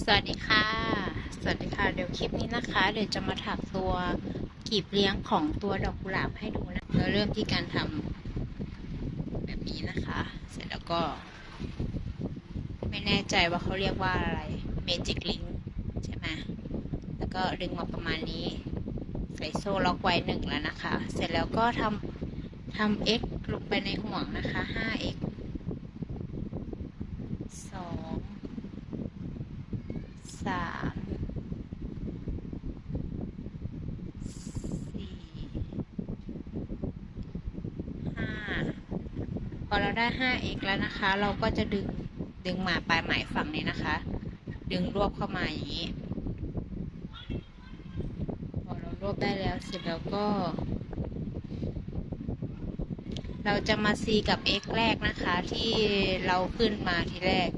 สวัสดีค่ะ สวัสดีค่ะ เดี๋ยวคลิปนี้นะคะ เดี๋ยวจะมาถักตัวกีบเลี้ยงของตัวดอกกุหลาบให้ดูนะ เราเริ่มที่การทำแบบนี้นะคะ เสร็จแล้วก็ ไม่แน่ใจว่าเขาเรียกว่าอะไร Magic Link ใช่ไหมแล้วก็ดึงออกประมาณนี้ ใส่โซ่ล็อกไว้หนึ่งแล้วนะคะ เสร็จแล้วก็ทำทำ x ลงไปในห่วงนะคะ 5x สองสามสี่ห้าพ อเราได้ 5x แล้วนะคะ เราก็จะดึงดึงมาปลายไหมฝั่งนี้นะคะ ดึงรวบเข้ามาอย่างนี้ พอเรารวบได้แล้วเสร็จแล้วก็ เราจะมา c กับ x แรกนะคะ ที่เราขึ้นมาทีแรก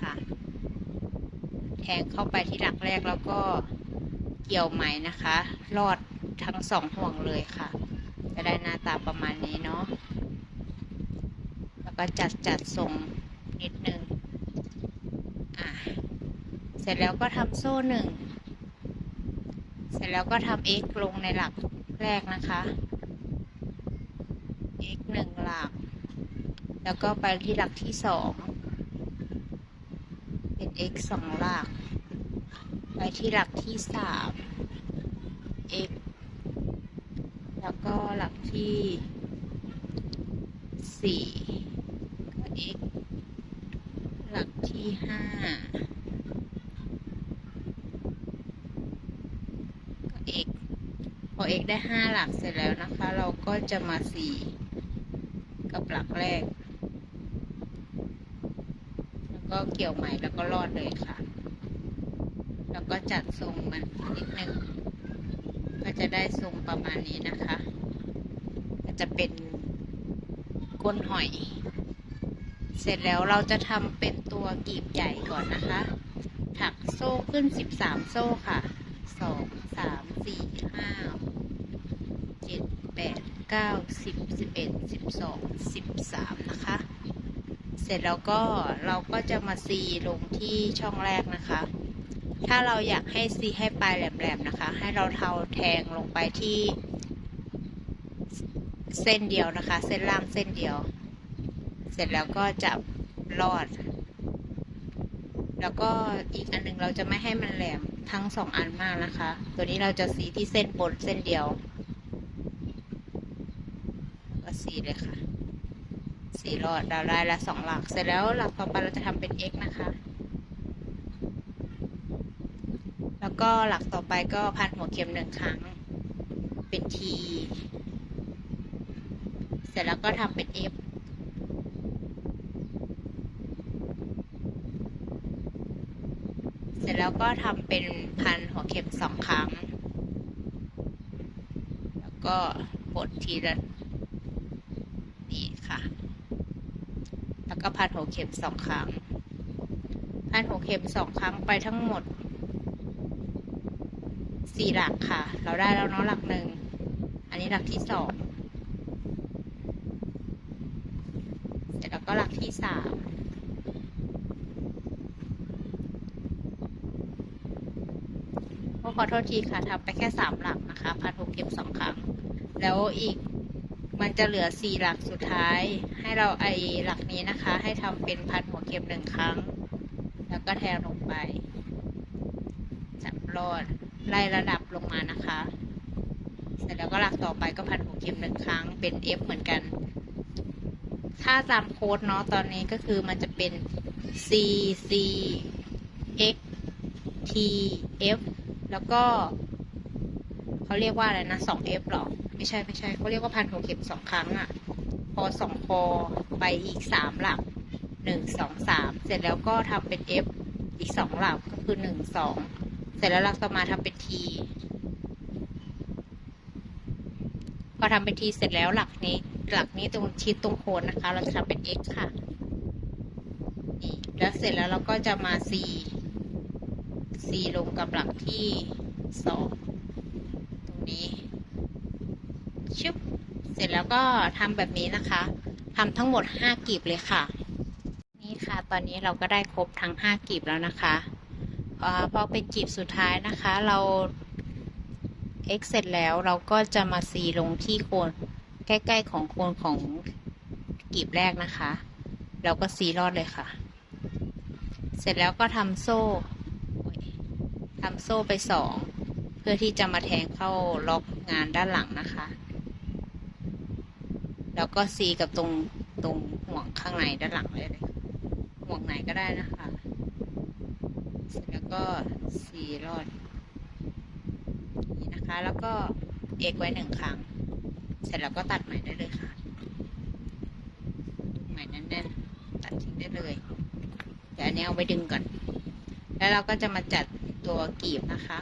ค่ะแทงเข้าไปที่หลักแรกแล้วก็เกี่ยวไหมนะคะ รอดทั้งสองห่วงเลยค่ะ จะได้หน้าตาประมาณนี้เนาะ แล้วก็จัดจัดทรงนิดนึง อะ เสร็จแล้วก็ทำโซ่หนึ่ง เสร็จแล้วก็ทำ x ลงในหลักแรกนะคะ x หนึ่งหลัก แล้วก็ไปที่หลักที่สองเป็น x สองหลัก ไปที่หลักที่สาม x แล้วก็หลัก ที่สี่ก็ x หลักที่ห้าก็ x พอ x ได้ห้าหลักเสร็จแล้วนะคะ เราก็จะมาสี่กับหลักแรก แล้วก็เกี่ยวไหมแล้วก็รอดเลยค่ะ แล้วก็จัดทรงมันนิดนึงก็จะได้ทรงประมาณนี้นะคะ จะเป็นก้นหอย เสร็จแล้วเราจะทำเป็นตัวกีบใหญ่ก่อนนะคะ ถักโซ่ขึ้น 13 โซ่ค่ะสองสามสี่ห้าเจ็ดแปดเก้าสิบสิบเอ็ดสิบสองสิบสามนะคะ เสร็จแล้วก็เราก็จะมาซีลงที่ช่องแรกนะคะถ้าเราอยากให้ซีให้ปลายแหลมๆนะคะ ให้เราเทาแทงลงไปที่ เส้นเดียวนะคะ เส้นล่างเส้นเดียว เสร็จแล้วก็จับลอด แล้วก็อีกอันหนึ่งเราจะไม่ให้มันแหลมทั้งสองอันมากนะคะ ตัวนี้เราจะสีที่เส้นบนเส้นเดียว ก็สีเลยค่ะ สีรอดเราได้ละสองหลัก เสร็จแล้วหลักต่อไปเราจะทำเป็น x นะคะ แล้วก็หลักต่อไปก็พันหัวเข็มหนึ่งครั้ง เป็น t เสร็จแล้วก็ทำเป็น f เสร็จแล้วก็ทำเป็นพันหัวเข็มสองครั้ง แล้วก็ปลดทีละนี่ค่ะ แล้วก็พันหัวเข็มสองครั้ง พันหัวเข็มสองครั้งไปทั้งหมดสี่หลักค่ะ เราได้แล้วเนาะหลักหนึ่ง อันนี้หลักที่สอง เส ร็จแล้วก็หลักที่สามขอโทษทีค่ะทำไปแค่สามหลักนะคะพันหกเก็บสองครั้ง แล้วอีกมันจะเหลือสี่หลักสุดท้าย ให้เราไอหลักนี้นะคะ ให้ทำเป็นพันหัวเข็มหนึ่งครั้ง แล้วก็แทงลงไปจับรอดไล่ระดับลงมานะคะ เสร็จแล้วก็หลักต่อไปก็พันหัวเข็มหนึ่งครั้งเป็น F เหมือนกัน ถ้าตามโค้ดเนาะตอนนี้ก็คือมันจะเป็น C C X T F แล้วก็เขาเรียกว่าอะไรนะสอง F หรอ ไม่ใช่ไม่ใช่เขาเรียกว่าพันหัวเข็มสองครั้งอะ่ะพอสองคอไปอีกสามหลักหนึ่งสองสามเสร็จแล้วก็ทำเป็น F อีกสองหลักก็คือหนึ่งสองเสร็จแล้วหลักต่อมาทำเป็น T พอทำเป็น T เสร็จแล้วหลักนี้ หลักนี้ตรงชิดตรงโคนนะคะ เราจะทำเป็น X ค่ะ แล้วเสร็จแล้วเราก็จะมา C C ลงกับหลักที่สองตรงนี้ชึบเสร็จแล้วก็ทำแบบนี้นะคะทำทั้งหมดห้ากีบเลยค่ะ นี่ค่ะ ตอนนี้เราก็ได้ครบทั้งห้ากีบแล้วนะคะอ่าพอเป็นกีบสุดท้ายนะคะ เรา x เสร็จแล้วเราก็จะมา c ลงที่โคน ใกล้ๆของโคนของกีบแรกนะคะแล้วก็ c รอดเลยค่ะ เสร็จแล้วก็ทำโซ่ทำโซ่ไปสองเพื่อที่จะมาแทงเข้าล็อกงานด้านหลังนะคะ แล้วก็ C กับตรงตรงห่วงข้างในด้านหลังเลยเลยห่วงไหนก็ได้นะคะ เสร็จแล้วก็ C รอดนี่นะคะ แล้วก็ X ไว้หนึ่งครั้ง เสร็จแล้วก็ตัดใหม่ได้เลยค่ะใหม่แน่นๆตัดทิ้งได้เลยเดี๋ยวอันนี้เอาไว้ดึงก่อน แล้วเราก็จะมาจัดตัวกีบนะคะ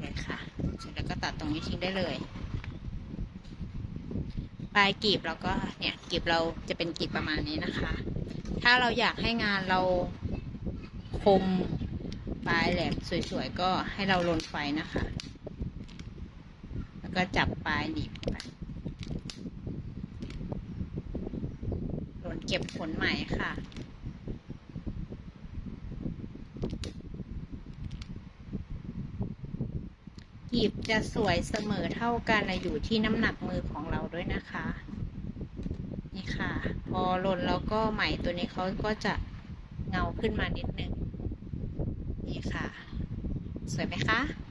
เลยค่ะ เสร็จแล้วก็ตัดตรงนี้ทิ้งได้เลย ปลายกีบเราก็เนี่ยกีบเราจะเป็นกีบประมาณนี้นะคะ ถ้าเราอยากให้งานเราคมปลายแหลมสวยๆก็ให้เราลนไฟนะคะ แล้วก็จับปลายหนีบไปลนเก็บขนไหมค่ะ หยิบจะสวยเสมอเท่ากันอยู่ที่น้ำหนักมือของเราด้วยนะคะ นี่ค่ะ พอหล่นแล้วก็ไหมตัวนี้เขาก็จะเงาขึ้นมานิดนึง นี่ค่ะ สวยไหมคะ